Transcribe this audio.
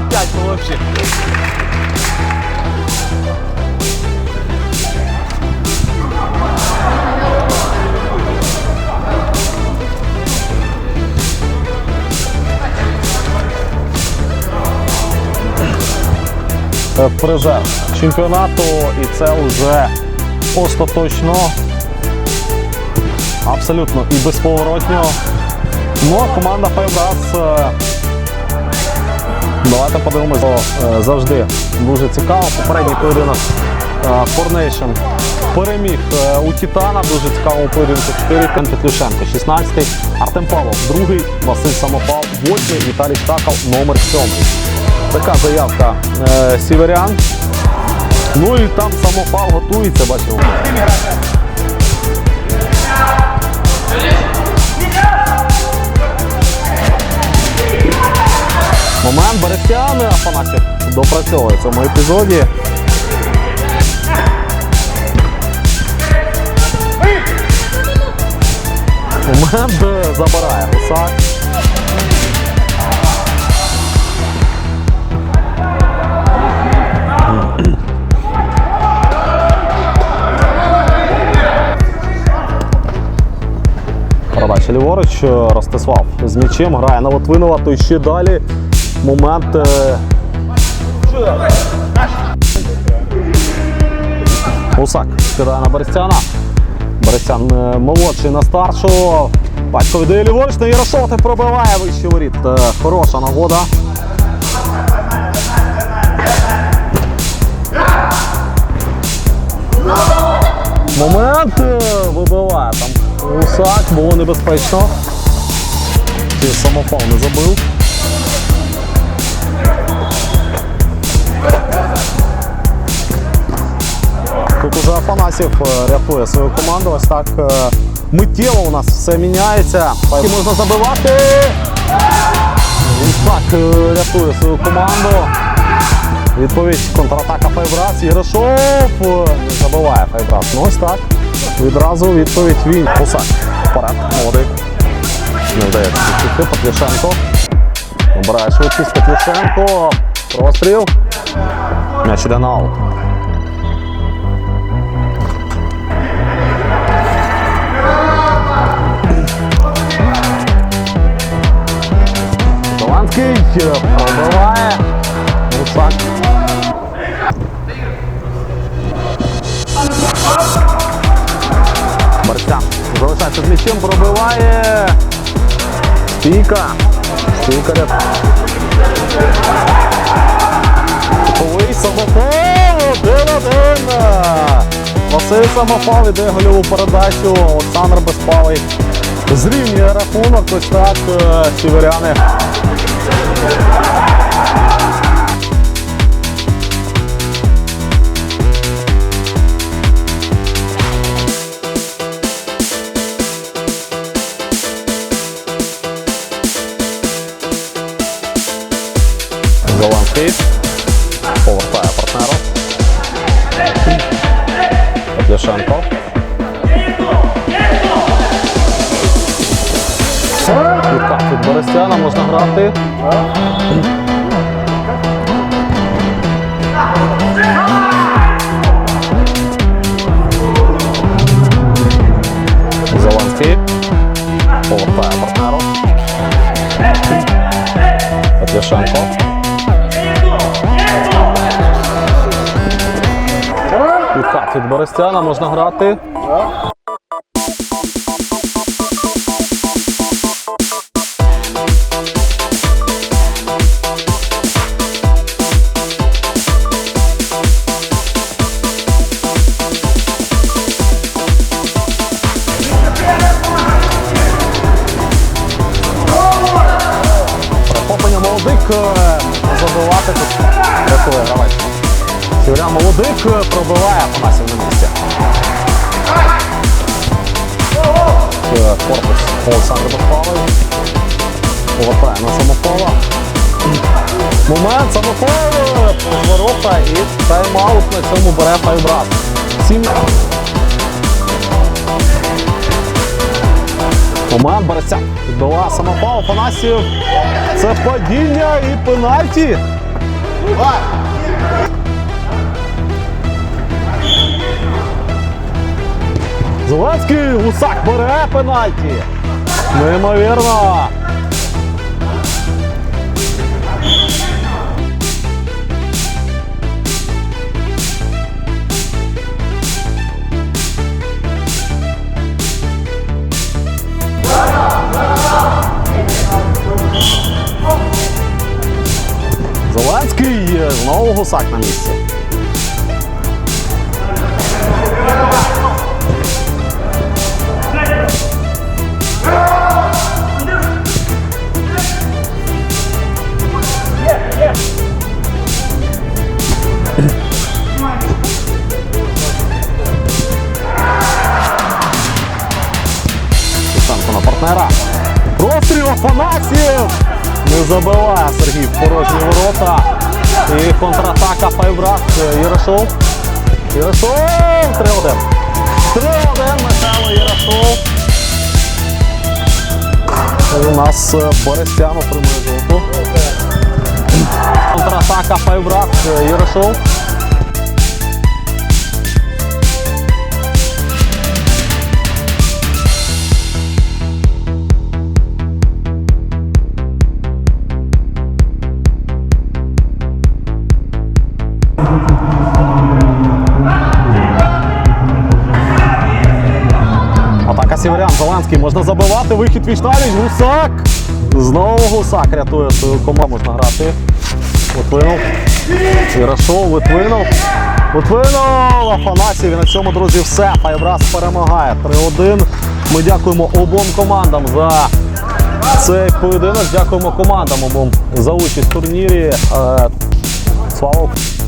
5, ну вообще. Е, Призер чемпіонату, і це вже остаточно, абсолютно і безповоротньо. Ну, команда Файбрас. Е, Давайте подивимося. Е, Завжди дуже цікаво. Попередній поєдинок е, Coronation переміг е, у Титана. Дуже цікавому поєдинку 4 Кен Петлюшенко, 16-й. Артем Павлов, другий, Василь Самопал, 8 Віталій Штакал, номер 7. Така заявка е, Сіверян. Ну і там Самопал готується, бачимо. Афанасів допрацьовує в цьому епізоді. Момент е, забирає Гусак. Передача ліворуч, е, Ростислав з м'ячем грає на Литвинова, то ще далі момент. Гусак скидає на Берестяна. Берестян е, молодший на старшого. Батько віддає ліворуч на Ярошова та пробиває вище воріт. Е, Хороша нагода. Момент е, вибиває там Гусак, було небезпечно. Чи самопал не забив. Афанасів е, рятує свою команду. Ось так е, миттєво у нас все міняється. І можна забивати. Ось так е, рятує свою команду. Відповідь контратака Файбрас. Єрошов забиває Файбрас. Ну ось так. Відразу відповідь він. Гусак. Вперед. Молодий. Не вдається відсікти. Петлішенко. Набирає швидкість Петлішенко. Простріл. М'яч іде на аут. Доланський е, пробиває. Гусак. Барцян залишається з м'ячем, пробиває. Стійка. Стійка ряд. Колий самопал. Один-один. Василь самопал іде гольову передачу. Олександр Безпалий. Зрівнює рахунок. Ось так е, сіверяни. Зеленський. Повертає партнера. Борисяна можна грати. Зеленський. Повертає партнеру. Петлішенко. Відкат від Борисяна можна грати. Юрій молодик е, пробиває Афанасів на місці. Е, Корпус Олександр Бахпалий. Повертає на самофола. Момент самофол з ворота і тайм-аут на цьому бере Файбрас. Сім. Момент Борисян. Відбила самопал Афанасів. Це падіння і пенальті. Зеленський гусак бере пенальті. Неймовірно. Зеленський знову гусак на місці. Простріл Афанасьєв! Не забиває Сергій в порожні ворота. І контратака Файбрак. Ярошов. Ярошов! 3-1. 3-1 Михайло Ярошов. І У нас е, Борисян отримує жовту. Контратака Файбрак. Ярошов. Сіверян, Зеленський можна забивати, вихід віч навіть, Гусак. Знову Гусак рятує свою команду. Можна грати. Литвинов. Ярошов, Литвинов. Литвинов! Афанасів. І на цьому, друзі, все. Файбрас перемагає. 3-1. Ми дякуємо обом командам за цей поєдинок. Дякуємо командам обом за участь в турнірі. Е, Слава Україні!